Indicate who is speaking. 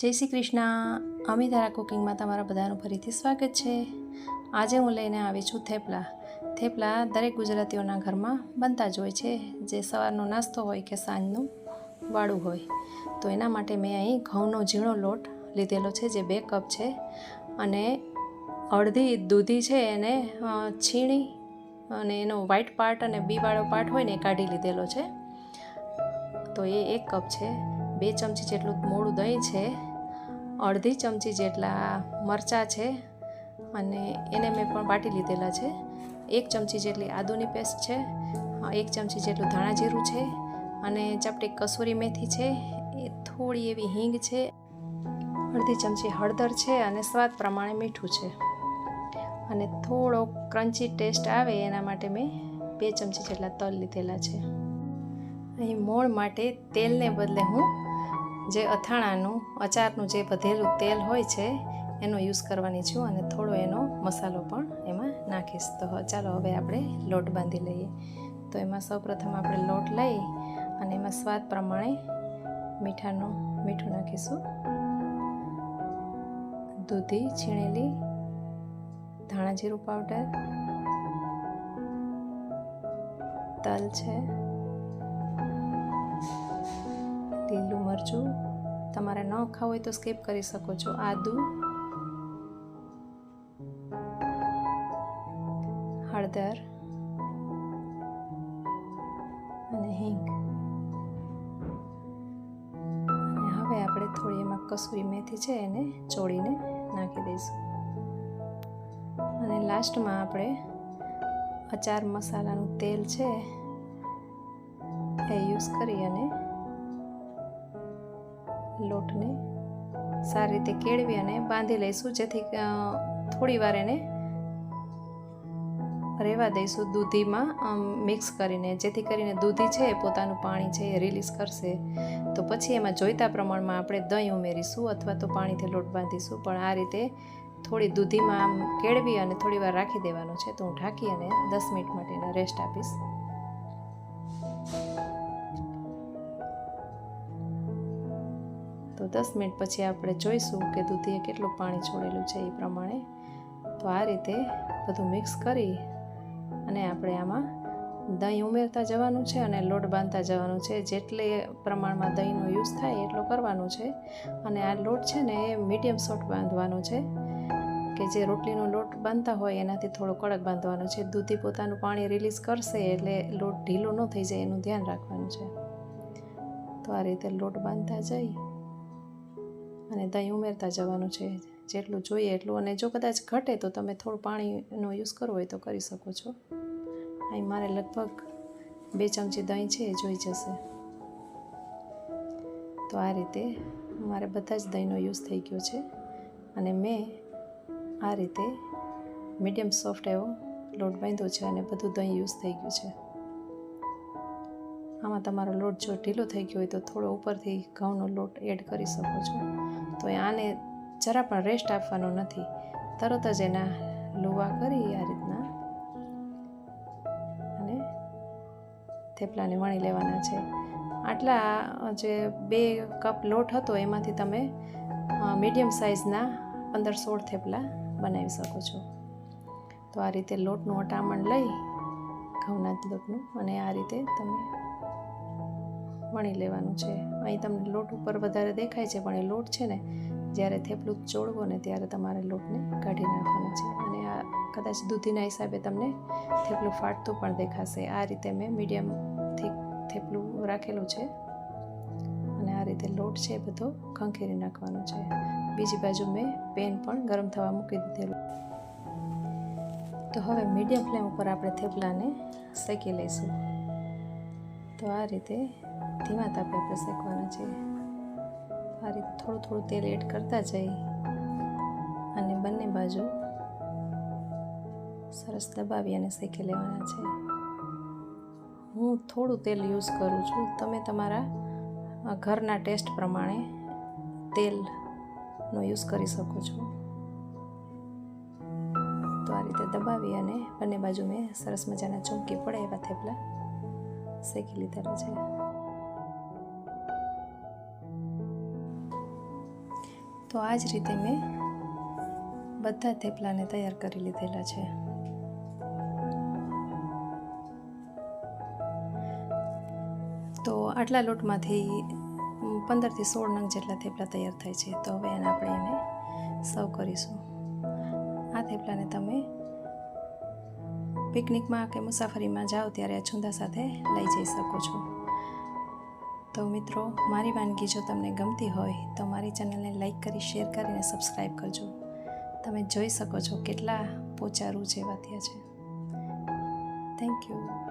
Speaker 1: જય શ્રી કૃષ્ણ. અમી ધારા કુકિંગમાં તમારા બધાનું ફરીથી સ્વાગત છે. આજે હું લઈને આવી છું થેપલા. થેપલા દરેક ગુજરાતીઓના ઘરમાં બનતા જ હોય છે. જે સવારનો નાસ્તો હોય કે સાંજનું વાળું હોય. તો એના માટે મેં અહીં ઘઉંનો ઝીણો લોટ લીધેલો છે, જે બે કપ છે. અને અડધી દૂધી છે એને છીણી અને એનો વ્હાઈટ પાર્ટ અને બીવાળો પાર્ટ હોય ને એ કાઢી લીધેલો છે. તો એ એક કપ છે. બે ચમચી જેટલું મોડું દહીં છે. અડધી ચમચી જેટલા મરચાં છે અને એને મેં પણ બાટી લીધેલા છે. એક ચમચી જેટલી આદુની પેસ્ટ છે એક ચમચી જેટલું ધાણા જીરું છે અને ચપટી કસૂરી મેથી છે. એ થોડી એવી હિંગ છે. અડધી ચમચી હળદર છે અને સ્વાદ પ્રમાણે મીઠું છે. અને થોડો ક્રન્ચી ટેસ્ટ આવે એના માટે મેં બે ચમચી જેટલા તલ લીધેલા છે. અહીં મોણ માટે તેલને બદલે હું જે અથાણાનું, અચારનું જે વધેલું તેલ હોય છે, એનો યુઝ કરવાની છું અને થોડો એનો મસાલો પણ એમાં નાખીશ. તો ચાલો હવે આપણે લોટ બાંધી લઈએ. તો એમાં સૌપ્રથમ આપણે લોટ લઈ અને એમાં સ્વાદ પ્રમાણે મીઠાનું, મીઠું નાખીશું. દૂધી, છીણેલી ધાણા જીરું પાવડર તલ છે. લીલું મરચું તમારે ન ખાવું હોય તો સ્કીપ કરી શકો છો. આદુ, હળદર અને હિંગ. અને હવે આપણે થોડી એમાં કસૂરી મેથી છે એને ચોળીને નાખી દઈશું. અને લાસ્ટમાં આપણે અચાર મસાલાનું તેલ છે એ યુઝ કરી અને લોટને સારી રીતે કેળવી અને બાંધી લઈશું. જેથી થોડી વાર એને રહેવા દઈશું દૂધીમાં મિક્સ કરીને. જેથી કરીને દૂધી છે એ પોતાનું પાણી છે એ રિલીઝ કરશે. તો પછી એમાં જોઈતા પ્રમાણમાં આપણે દહીં ઉમેરીશું અથવા તો પાણીથી લોટ બાંધીશું. પણ આ રીતે થોડી દૂધીમાં આમ કેળવી અને થોડી વાર રાખી દેવાનું છે. તો હું ઢાંકી અને દસ મિનિટ માટે રેસ્ટ આપીશ. તો દસ મિનિટ પછી આપણે જોઈશું કે દૂધીએ કેટલું પાણી છોડેલું છે એ પ્રમાણે. તો આ રીતે બધું મિક્સ કરી અને આપણે આમાં દહીં ઉમેરતા જવાનું છે અને લોટ બાંધતા જવાનું છે. જેટલે પ્રમાણમાં દહીંનો યુઝ થાય એટલો કરવાનો છે. અને આ લોટ છે ને એ મીડિયમ સોફ્ટ બાંધવાનો છે કે જે રોટલીનો લોટ બાંધતા હોય એનાથી થોડો કડક બાંધવાનો છે. દૂધી પોતાનું પાણી રિલીઝ કરશે એટલે લોટ ઢીલો ન થઈ જાય એનું ધ્યાન રાખવાનું છે. તો આ રીતે લોટ બાંધતા જઈ દહીં ઉમેરતા જવાનું છે. જેટલું જોઈએ એટલું. અને જો કદાચ ઘટે તો તમે થોડું પાણીનો યુઝ કરવો હોય તો કરી શકો છો. અહીં મારે લગભગ બે ચમચી દહીં છે એ જોઈ જશે. તો આ રીતે મારે બધા જ દહીંનો યુઝ થઈ ગયો છે. અને મેં આ રીતે મીડિયમ સોફ્ટ એવો લોટ બાંધ્યો છે અને બધું દહીં યુઝ થઈ ગયું છે. આમાં તમારો લોટ જો ઢીલો થઈ ગયો હોય તો થોડો ઉપરથી ઘઉંનો લોટ એડ કરી શકો છો. તો આને જરા પણ રેસ્ટ આપવાનો નથી. તરત જ એના લુવા કરી આ રીતના. અને થેપલાને વણી લેવાના છે. આટલા જે બે કપ લોટ હતો, એમાંથી તમે મીડિયમ સાઇઝના પંદર સોળ થેપલા બનાવી શકો છો. તો આ રીતે લોટનું અટામણ લઈ ઘઉંના લોટનું અને આ રીતે તમે વણી લેવાનું છે. અહીં તમને લોટ ઉપર વધારે દેખાય છે, પણ એ લોટ છે ને, જ્યારે થેપલું ચોળવો ને ત્યારે તમારે લોટને કાઢી નાખવાનો છે. અને આ કદાચ દૂધીના હિસાબે તમને થેપલું ફાટતું પણ દેખાશે. આ રીતે મેં મીડિયમ થીક થેપલું રાખેલું છે. અને આ રીતે લોટ છે બધો ખંખેરી નાખવાનો છે. બીજી બાજુ મેં પેન પણ ગરમ થવા મૂકી દીધેલું. તો હવે મીડિયમ ફ્લેમ ઉપર આપણે થેપલાને શેકી લઈશું. તો આ રીતે ધીમા તાપે આપણે શેકવાના છે આ રીતે થોડું થોડું તેલ એડ કરતા જઈ. અને બંને બાજુ સરસ દબાવી અને શેકી લેવાના છે. હું થોડું તેલ યુઝ કરું છું. તમે તમારા ઘરના ટેસ્ટ પ્રમાણે તેલનો યુઝ કરી શકો છો. તો આ રીતે દબાવી અને બંને બાજુ મેં સરસ મજાના ચમકી પડે એવા થેપલા શેકી લીધેલા છે. તો આ જ રીતે મેં બધા થેપલાને તૈયાર કરી લીધેલા છે. તો આટલા લોટમાંથી પંદરથી સોળ નંગ જેટલા થેપલા તૈયાર થાય છે. તો હવે એને આપણે એને સર્વ કરીશું. આ થેપલાને તમે પિકનિકમાં કે મુસાફરીમાં જાઓ ત્યારે છુંદા સાથે લઈ જઈ શકો છો. તો મિત્રો, મારી વાનગી જો તમને ગમતી હોય, તો મારી ચેનલને લાઈક કરી, શેર કરીને સબસ્ક્રાઈબ કરજો. તમે જોઈ શકો છો કેટલા પોચા રૂ જેવા થયા છે. Thank you